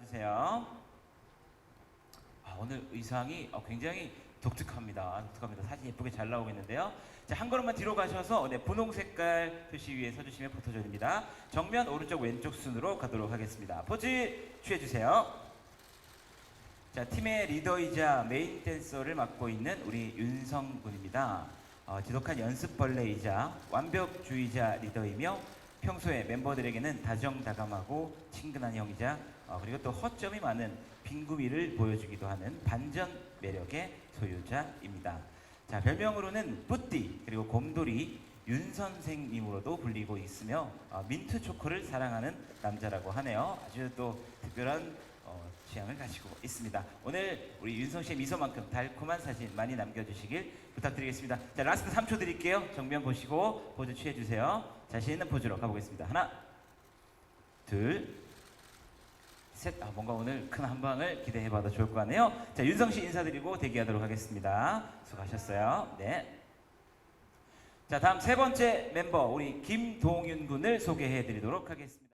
나와주세요. 아, 오늘 의상이 어, 굉장히 독특합니다. 독특합니다. 사진 예쁘게 잘 나오고 있는데요. 자, 한 걸음만 뒤로 가셔서 네, 분홍 색깔 표시 위에 서주시면 포토존입니다. 정면 오른쪽 왼쪽 순으로 가도록 하겠습니다. 포즈 취해주세요. 자, 팀의 리더이자 메인 댄서를 맡고 있는 우리 윤성 군입니다. 어, 지독한 연습벌레이자 완벽주의자 리더이며 평소에 멤버들에게는 다정다감하고 친근한 형이자 어, 그리고 또 허점이 많은 빙구미를 보여주기도 하는 반전 매력의 소유자입니다. 자, 별명으로는 뿌띠 그리고 곰돌이 윤 선생님으로도 불리고 있으며 어, 민트 초코를 사랑하는 남자라고 하네요. 아주 또 특별한 어, 취향을 가지고 있습니다. 오늘 우리 윤성 씨의 미소만큼 달콤한 사진 많이 남겨주시길 부탁드리겠습니다. 자, 라스트 3초 드릴게요. 정면 보시고 포즈 취해주세요. 자신 있는 포즈로 가보겠습니다. 하나, 둘, 셋. 아, 뭔가 오늘 큰 한방을 기대해봐도 좋을 것 같네요. 자, 윤성 씨 인사드리고 대기하도록 하겠습니다. 수고하셨어요. 네. 자, 다음 세 번째 멤버 우리 김동윤 군을 소개해 드리도록 하겠습니다.